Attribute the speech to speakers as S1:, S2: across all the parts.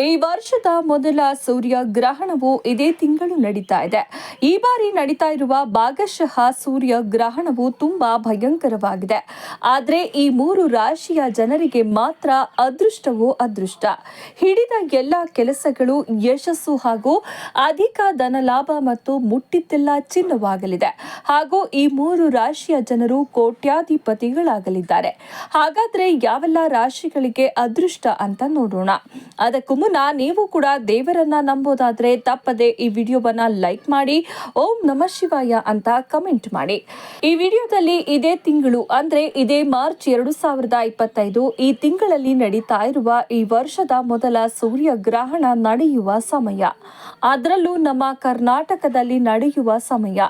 S1: ಈ ವರ್ಷದ ಮೊದಲ ಸೂರ್ಯ ಗ್ರಹಣವು ಇದೇ ತಿಂಗಳು ನಡೀತಾ ಇದೆ. ಈ ಬಾರಿ ನಡೀತಾ ಇರುವ ಭಾಗಶಃ ಸೂರ್ಯ ಗ್ರಹಣವು ತುಂಬಾ ಭಯಂಕರವಾಗಿದೆ. ಆದರೆ ಈ ಮೂರು ರಾಶಿಯ ಜನರಿಗೆ ಮಾತ್ರ ಅದೃಷ್ಟವೋ ಅದೃಷ್ಟ. ಹಿಡಿದ ಎಲ್ಲ ಕೆಲಸಗಳು ಯಶಸ್ಸು ಹಾಗೂ ಅಧಿಕ ಧನಲಾಭ ಮತ್ತು ಮುಟ್ಟಿದ್ದೆಲ್ಲ ಚಿನ್ನವಾಗಲಿದೆ. ಹಾಗೂ ಈ ಮೂರು ರಾಶಿಯ ಜನರು ಕೋಟ್ಯಾಧಿಪತಿಗಳಾಗಲಿದ್ದಾರೆ. ಹಾಗಾದ್ರೆ ಯಾವೆಲ್ಲ ರಾಶಿಗಳಿಗೆ ಅದೃಷ್ಟ ಅಂತ ನೋಡೋಣ. ಅದಕ್ಕೂ ಮುನ್ನ ನೀವು ಕೂಡ ದೇವರನ್ನ ನಂಬೋದಾದ್ರೆ ತಪ್ಪದೆ ಈ ವಿಡಿಯೋವನ್ನ ಲೈಕ್ ಮಾಡಿ, ಓಂ ನಮ ಶಿವಾಯ ಅಂತ ಕಮೆಂಟ್ ಮಾಡಿ. ಈ ವಿಡಿಯೋದಲ್ಲಿ ಇದೇ ತಿಂಗಳು, ಅಂದ್ರೆ ಇದೇ ಮಾರ್ಚ್ ಎರಡು ಸಾವಿರದ ಇಪ್ಪತ್ತೈದು, ಈ ತಿಂಗಳಲ್ಲಿ ನಡೀತಾ ಇರುವ ಈ ವರ್ಷದ ಮೊದಲ ಸೂರ್ಯ ಗ್ರಹಣ ನಡೆಯುವ ಸಮಯ. ಅದರಲ್ಲೂ ನಮ್ಮ ಕರ್ನಾಟಕದಲ್ಲಿ ನಡೆಯುವ ಸಮಯ.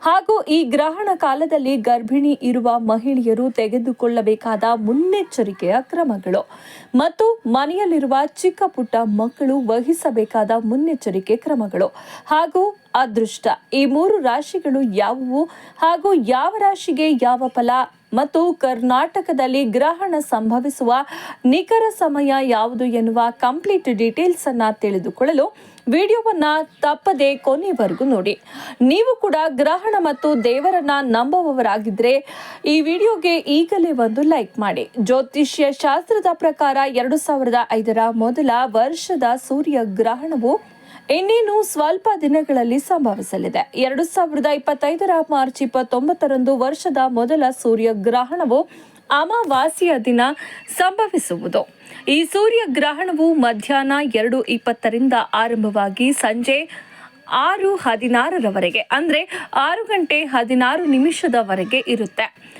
S1: ಹಾಗೂ ಈ ಗ್ರಹಣ ಕಾಲದಲ್ಲಿ ಗರ್ಭಿಣಿ ಇರುವ ಮಹಿಳೆಯರು ತೆಗೆದುಕೊಳ್ಳಬೇಕಾದ ಮುನ್ನೆಚ್ಚರಿಕೆಯ ಕ್ರಮಗಳು. ಮತ್ತು ಮನೆಯಲ್ಲಿರುವ ಚಿಕ್ಕ ಪುಟ್ಟ ಮಕ್ಕಳು ವಹಿಸಬೇಕಾದ ಮುನ್ನೆಚ್ಚರಿಕೆ ಕ್ರಮಗಳು. ಹಾಗೂ ಅದೃಷ್ಟ. ಈ ಮೂರು ರಾಶಿಗಳು ಯಾವುವು? ಹಾಗೂ ಯಾವ ರಾಶಿಗೆ ಯಾವ ಫಲ? ಮತ್ತು ಕರ್ನಾಟಕದಲ್ಲಿ ಗ್ರಹಣ ಸಂಭವಿಸುವ ನಿಖರ ಸಮಯ ಯಾವುದು ಎನ್ನುವ ಕಂಪ್ಲೀಟ್ ಡೀಟೇಲ್ಸ್ ಅನ್ನ ತಿಳಿದುಕೊಳ್ಳಲು ವಿಡಿಯೋವನ್ನ ತಪ್ಪದೆ ಕೊನೆವರೆಗೂ ನೋಡಿ. ನೀವು ಕೂಡ ಗ್ರಹಣ ಮತ್ತು ದೇವರನ್ನ ನಂಬುವವರಾಗಿದ್ರೆ ಈ ವಿಡಿಯೋಗೆ ಈಗಲೇ ಒಂದು ಲೈಕ್ ಮಾಡಿ. ಜ್ಯೋತಿಷ್ಯ ಶಾಸ್ತ್ರದ ಪ್ರಕಾರ ಎರಡು ಸಾವಿರದ ಐದರ ಮೊದಲ ವರ್ಷದ ಸೂರ್ಯ ಗ್ರಹಣವು ಇನ್ನೇನು ಸ್ವಲ್ಪ ದಿನಗಳಲ್ಲಿ ಸಂಭವಿಸಲಿದೆ. ಎರಡು ಸಾವಿರದ ಇಪ್ಪತ್ತೈದರ ಮಾರ್ಚ್ ಇಪ್ಪತ್ತೊಂಬತ್ತರಂದು ವರ್ಷದ ಮೊದಲ ಸೂರ್ಯ ಗ್ರಹಣವು ಅಮಾವಾಸ್ಯೆಯ ದಿನ ಸಂಭವಿಸುವುದು. ಈ ಸೂರ್ಯ ಗ್ರಹಣವು ಮಧ್ಯಾಹ್ನ ಎರಡು ಇಪ್ಪತ್ತರಿಂದ ಆರಂಭವಾಗಿ ಸಂಜೆ ಆರು ಹದಿನಾರರವರೆಗೆ, ಅಂದರೆ ಆರು ಗಂಟೆ ಹದಿನಾರು ನಿಮಿಷದವರೆಗೆ ಇರುತ್ತೆ.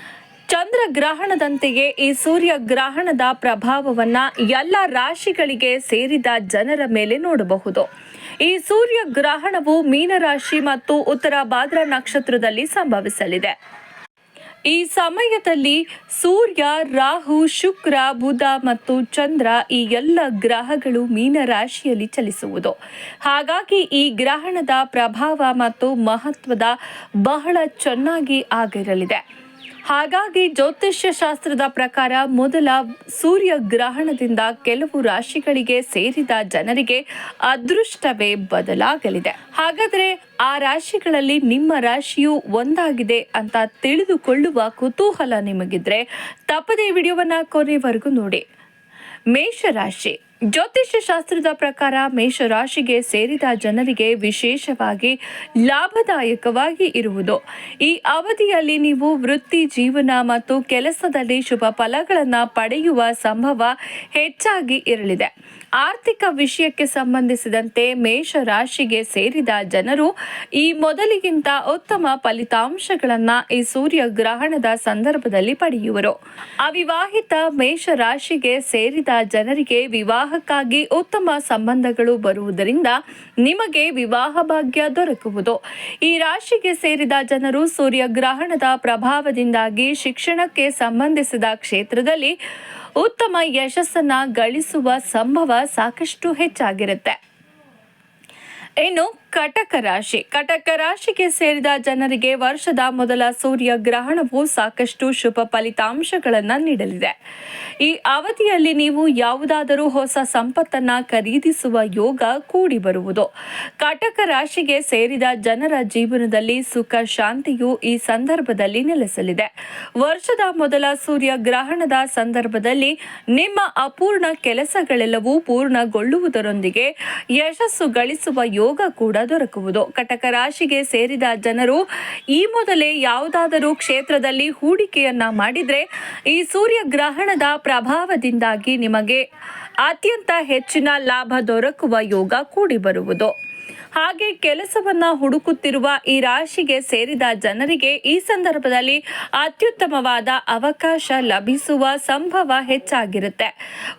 S1: ಚಂದ್ರ ಗ್ರಹಣದಂತೆಯೇ ಈ ಸೂರ್ಯ ಗ್ರಹಣದ ಪ್ರಭಾವವನ್ನ ಎಲ್ಲ ರಾಶಿಗಳಿಗೆ ಸೇರಿದ ಜನರ ಮೇಲೆ ನೋಡಬಹುದು. ಈ ಸೂರ್ಯ ಗ್ರಹಣವು ಮೀನರಾಶಿ ಮತ್ತು ಉತ್ತರ ಭಾದ್ರ ನಕ್ಷತ್ರದಲ್ಲಿ ಸಂಭವಿಸಲಿದೆ. ಈ ಸಮಯದಲ್ಲಿ ಸೂರ್ಯ, ರಾಹು, ಶುಕ್ರ, ಬುಧ ಮತ್ತು ಚಂದ್ರ ಈ ಎಲ್ಲ ಗ್ರಹಗಳು ಮೀನರಾಶಿಯಲ್ಲಿ ಚಲಿಸುವುದು. ಹಾಗಾಗಿ ಈ ಗ್ರಹಣದ ಪ್ರಭಾವ ಮತ್ತು ಮಹತ್ವದ ಬಹಳ ಚೆನ್ನಾಗಿ ಆಗಿರಲಿದೆ. ಹಾಗಾಗಿ ಜ್ಯೋತಿಷ್ಯ ಶಾಸ್ತ್ರದ ಪ್ರಕಾರ ಮೊದಲ ಸೂರ್ಯ ಗ್ರಹಣದಿಂದ ಕೆಲವು ರಾಶಿಗಳಿಗೆ ಸೇರಿದ ಜನರಿಗೆ ಅದೃಷ್ಟವೇ ಬದಲಾಗಲಿದೆ. ಹಾಗಾದರೆ ಆ ರಾಶಿಗಳಲ್ಲಿ ನಿಮ್ಮ ರಾಶಿಯು ಒಂದಾಗಿದೆ ಅಂತ ತಿಳಿದುಕೊಳ್ಳುವ ಕುತೂಹಲ ನಿಮಗಿದ್ರೆ ತಪ್ಪದೇ ವಿಡಿಯೋವನ್ನ ಕೊನೆವರೆಗೂ ನೋಡಿ. ಮೇಷರಾಶಿ. ಜ್ಯೋತಿಷ್ಯ ಶಾಸ್ತ್ರದ ಪ್ರಕಾರ ಮೇಷರಾಶಿಗೆ ಸೇರಿದ ಜನರಿಗೆ ವಿಶೇಷವಾಗಿ ಲಾಭದಾಯಕವಾಗಿ ಇರುವುದು. ಈ ಅವಧಿಯಲ್ಲಿ ನೀವು ವೃತ್ತಿ ಜೀವನ ಮತ್ತು ಕೆಲಸದಲ್ಲಿ ಶುಭ ಫಲಗಳನ್ನು ಪಡೆಯುವ ಸಂಭವ ಹೆಚ್ಚಾಗಿ ಇರಲಿದೆ. ಆರ್ಥಿಕ ವಿಷಯಕ್ಕೆ ಸಂಬಂಧಿಸಿದಂತೆ ಮೇಷ ರಾಶಿಗೆ ಸೇರಿದ ಜನರು ಈ ಮೊದಲಿಗಿಂತ ಉತ್ತಮ ಫಲಿತಾಂಶಗಳನ್ನು ಈ ಸೂರ್ಯ ಗ್ರಹಣದ ಸಂದರ್ಭದಲ್ಲಿ ಪಡೆಯುವರು. ಅವಿವಾಹಿತ ಮೇಷ ರಾಶಿಗೆ ಸೇರಿದ ಜನರಿಗೆ ವಿವಾಹಕ್ಕಾಗಿ ಉತ್ತಮ ಸಂಬಂಧಗಳು ಬರುವುದರಿಂದ ನಿಮಗೆ ವಿವಾಹ ಭಾಗ್ಯ ದೊರಕುವುದು. ಈ ರಾಶಿಗೆ ಸೇರಿದ ಜನರು ಸೂರ್ಯ ಗ್ರಹಣದ ಪ್ರಭಾವದಿಂದಾಗಿ ಶಿಕ್ಷಣಕ್ಕೆ ಸಂಬಂಧಿಸಿದ ಕ್ಷೇತ್ರದಲ್ಲಿ ಉತ್ತಮ ಯಶಸ್ಸನ್ನ ಗಳಿಸುವ ಸಂಭವ ಸಾಕಷ್ಟು ಹೆಚ್ಚಾಗಿರುತ್ತೆ. ಇನ್ನು ಕಟಕ ರಾಶಿ. ಕಟಕ ರಾಶಿಗೆ ಸೇರಿದ ಜನರಿಗೆ ವರ್ಷದ ಮೊದಲ ಸೂರ್ಯ ಗ್ರಹಣವು ಸಾಕಷ್ಟು ಶುಭ ಫಲಿತಾಂಶಗಳನ್ನು ನೀಡಲಿದೆ. ಈ ಅವಧಿಯಲ್ಲಿ ನೀವು ಯಾವುದಾದರೂ ಹೊಸ ಸಂಪತ್ತನ್ನ ಖರೀದಿಸುವ ಯೋಗ ಕೂಡಿ ಬರುವುದು. ಕಟಕ ರಾಶಿಗೆ ಸೇರಿದ ಜನರ ಜೀವನದಲ್ಲಿ ಸುಖ, ಶಾಂತಿಯು ಈ ಸಂದರ್ಭದಲ್ಲಿ ನೆಲೆಸಲಿದೆ. ವರ್ಷದ ಮೊದಲ ಸೂರ್ಯ ಗ್ರಹಣದ ಸಂದರ್ಭದಲ್ಲಿ ನಿಮ್ಮ ಅಪೂರ್ಣ ಕೆಲಸಗಳೆಲ್ಲವೂ ಪೂರ್ಣಗೊಳ್ಳುವುದರೊಂದಿಗೆ ಯಶಸ್ಸು ಗಳಿಸುವ ಯೋಗ ಕೂಡ ದೊರಕುವುದು ಕಟಕ ರಾಶಿಗೆ ಸೇರಿದ ಜನರು ಈ ಮೊದಲೇ ಯಾವುದಾದರೂ ಕ್ಷೇತ್ರದಲ್ಲಿ ಹೂಡಿಕೆಯನ್ನ ಮಾಡಿದ್ರೆ ಈ ಸೂರ್ಯ ಗ್ರಹಣದ ಪ್ರಭಾವದಿಂದಾಗಿ ನಿಮಗೆ ಅತ್ಯಂತ ಹೆಚ್ಚಿನ ಲಾಭ ದೊರಕುವ ಯೋಗ ಕೂಡಿ ಬರುವುದು. ಹಾಗೆ ಕೆಲಸವನ್ನ ಹುಡುಕುತ್ತಿರುವ ಈ ರಾಶಿಗೆ ಸೇರಿದ ಜನರಿಗೆ ಈ ಸಂದರ್ಭದಲ್ಲಿ ಅತ್ಯುತ್ತಮವಾದ ಅವಕಾಶ ಲಭಿಸುವ ಸಂಭವ ಹೆಚ್ಚಾಗಿರುತ್ತೆ.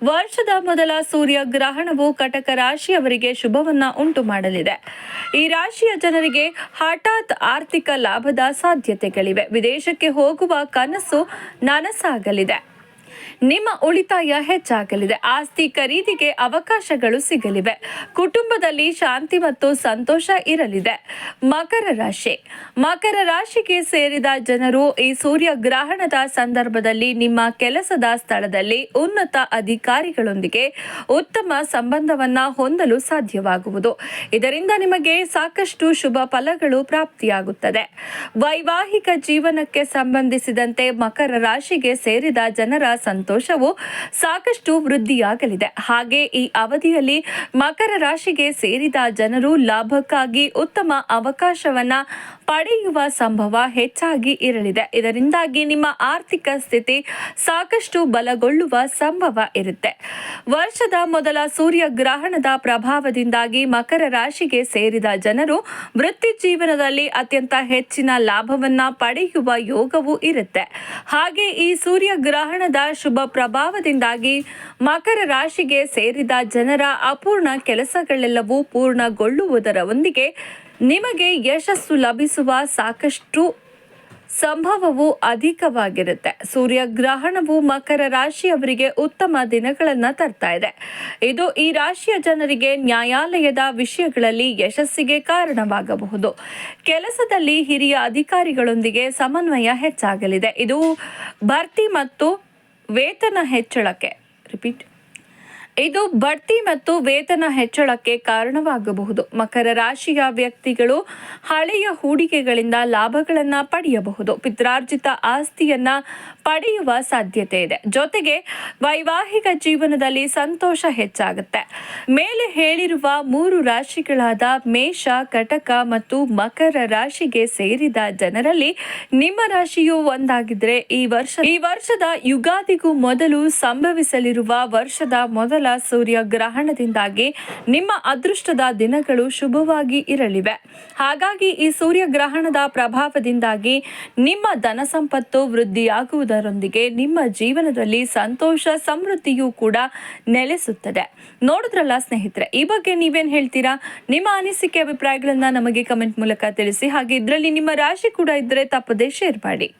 S1: ವರ್ಷದ ಮೊದಲ ಸೂರ್ಯ ಗ್ರಹಣವು ಕಟಕ ರಾಶಿಯವರಿಗೆ ಶುಭವನ್ನ ಉಂಟು ಮಾಡಲಿದೆ. ಈ ರಾಶಿಯ ಜನರಿಗೆ ಹಠಾತ್ ಆರ್ಥಿಕ ಲಾಭದ ಸಾಧ್ಯತೆಗಳಿವೆ. ವಿದೇಶಕ್ಕೆ ಹೋಗುವ ಕನಸು ನನಸಾಗಲಿದೆ. ನಿಮ್ಮ ಉಳಿತಾಯ ಹೆಚ್ಚಾಗಲಿದೆ. ಆಸ್ತಿ ಖರೀದಿಗೆ ಅವಕಾಶಗಳು ಸಿಗಲಿವೆ. ಕುಟುಂಬದಲ್ಲಿ ಶಾಂತಿ ಮತ್ತು ಸಂತೋಷ ಇರಲಿದೆ. ಮಕರ ರಾಶಿ. ಮಕರ ರಾಶಿಗೆ ಸೇರಿದ ಜನರು ಈ ಸೂರ್ಯ ಗ್ರಹಣದ ಸಂದರ್ಭದಲ್ಲಿ ನಿಮ್ಮ ಕೆಲಸದ ಸ್ಥಳದಲ್ಲಿ ಉನ್ನತ ಅಧಿಕಾರಿಗಳೊಂದಿಗೆ ಉತ್ತಮ ಸಂಬಂಧವನ್ನ ಹೊಂದಲು ಸಾಧ್ಯವಾಗುವುದು. ಇದರಿಂದ ನಿಮಗೆ ಸಾಕಷ್ಟು ಶುಭ ಫಲಗಳು ಪ್ರಾಪ್ತಿಯಾಗುತ್ತದೆ. ವೈವಾಹಿಕ ಜೀವನಕ್ಕೆ ಸಂಬಂಧಿಸಿದಂತೆ ಮಕರ ರಾಶಿಗೆ ಸೇರಿದ ಜನರ ಸಂತೋಷವು ಸಾಕಷ್ಟು ವೃದ್ಧಿಯಾಗಲಿದೆ. ಹಾಗೆ ಈ ಅವಧಿಯಲ್ಲಿ ಮಕರ ರಾಶಿಗೆ ಸೇರಿದ ಜನರು ಲಾಭಕ್ಕಾಗಿ ಉತ್ತಮ ಅವಕಾಶವನ್ನ ಪಡೆಯುವ ಸಂಭವ ಹೆಚ್ಚಾಗಿ ಇರಲಿದೆ. ಇದರಿಂದಾಗಿ ನಿಮ್ಮ ಆರ್ಥಿಕ ಸ್ಥಿತಿ ಸಾಕಷ್ಟು ಬಲಗೊಳ್ಳುವ ಸಂಭವ ಇರುತ್ತೆ. ವರ್ಷದ ಮೊದಲ ಸೂರ್ಯ ಗ್ರಹಣದ ಪ್ರಭಾವದಿಂದಾಗಿ ಮಕರ ರಾಶಿಗೆ ಸೇರಿದ ಜನರು ವೃತ್ತಿ ಜೀವನದಲ್ಲಿ ಅತ್ಯಂತ ಹೆಚ್ಚಿನ ಲಾಭವನ್ನ ಪಡೆಯುವ ಯೋಗವೂ ಇರುತ್ತೆ. ಹಾಗೆ ಈ ಸೂರ್ಯ ಗ್ರಹಣದ ಶುಭ ಪ್ರಭಾವದಿಂದಾಗಿ ಮಕರ ರಾಶಿಗೆ ಸೇರಿದ ಜನರ ಅಪೂರ್ಣ ಕೆಲಸಗಳೆಲ್ಲವೂ ಪೂರ್ಣಗೊಳ್ಳುವುದರ ಒಂದಿಗೆ ನಿಮಗೆ ಯಶಸ್ಸು ಲಭಿಸುವ ಸಾಕಷ್ಟು ಸಂಭವವು ಅಧಿಕವಾಗಿರುತ್ತೆ. ಸೂರ್ಯಗ್ರಹಣವು ಮಕರ ರಾಶಿಯವರಿಗೆ ಉತ್ತಮ ದಿನಗಳನ್ನು ತರ್ತಾ ಇದೆ. ಇದು ಈ ರಾಶಿಯ ಜನರಿಗೆ ನ್ಯಾಯಾಲಯದ ವಿಷಯಗಳಲ್ಲಿ ಯಶಸ್ಸಿಗೆ ಕಾರಣವಾಗಬಹುದು. ಕೆಲಸದಲ್ಲಿ ಹಿರಿಯ ಅಧಿಕಾರಿಗಳೊಂದಿಗೆ ಸಮನ್ವಯ ಹೆಚ್ಚಾಗಲಿದೆ. ಇದು ಭರ್ತಿ ಮತ್ತು ವೇತನ ಹೆಚ್ಚಳಕ್ಕೆ ರಿಪೀಟ್ ಇದು ಬಡ್ತಿ ಮತ್ತು ವೇತನ ಹೆಚ್ಚಳಕ್ಕೆ ಕಾರಣವಾಗಬಹುದು. ಮಕರ ರಾಶಿಯ ವ್ಯಕ್ತಿಗಳು ಹಳೆಯ ಹೂಡಿಕೆಗಳಿಂದ ಲಾಭಗಳನ್ನ ಪಡೆಯಬಹುದು. ಪಿತ್ರಾರ್ಜಿತ ಆಸ್ತಿಯನ್ನ ಪಡೆಯುವ ಸಾಧ್ಯತೆ ಇದೆ. ಜೊತೆಗೆ ವೈವಾಹಿಕ ಜೀವನದಲ್ಲಿ ಸಂತೋಷ ಹೆಚ್ಚಾಗುತ್ತೆ. ಮೇಲೆ ಹೇಳಿರುವ ಮೂರು ರಾಶಿಗಳಾದ ಮೇಷ, ಕಟಕ ಮತ್ತು ಮಕರ ರಾಶಿಗೆ ಸೇರಿದ ಜನರಲ್ಲಿ ನಿಮ್ಮ ರಾಶಿಯು ಒಂದಾಗಿದ್ರೆ ಈ ವರ್ಷ, ಈ ವರ್ಷದ ಯುಗಾದಿಗೂ ಮೊದಲು ಸಂಭವಿಸಲಿರುವ ವರ್ಷದ ಮೊದಲ ಸೂರ್ಯ ಗ್ರಹಣದಿಂದಾಗಿ ನಿಮ್ಮ ಅದೃಷ್ಟದ ದಿನಗಳು ಶುಭವಾಗಿ ಇರಲಿವೆ. ಹಾಗಾಗಿ ಈ ಸೂರ್ಯ ಗ್ರಹಣದ ಪ್ರಭಾವದಿಂದಾಗಿ ನಿಮ್ಮ ಧನ ಸಂಪತ್ತು ವೃದ್ಧಿಯಾಗುವುದರೊಂದಿಗೆ ನಿಮ್ಮ ಜೀವನದಲ್ಲಿ ಸಂತೋಷ, ಸಮೃದ್ಧಿಯೂ ಕೂಡ ನೆಲೆಸುತ್ತದೆ. ನೋಡಿದ್ರಲ್ಲ ಸ್ನೇಹಿತರೆ, ಈ ಬಗ್ಗೆ ನೀವೇನ್ ಹೇಳ್ತೀರಾ? ನಿಮ್ಮ ಅನಿಸಿಕೆ, ಅಭಿಪ್ರಾಯಗಳನ್ನ ನಮಗೆ ಕಮೆಂಟ್ ಮೂಲಕ ತಿಳಿಸಿ. ಹಾಗೆ ಇದರಲ್ಲಿ ನಿಮ್ಮ ರಾಶಿ ಕೂಡ ಇದ್ದರೆ ತಪ್ಪದೇ ಶೇರ್ ಮಾಡಿ.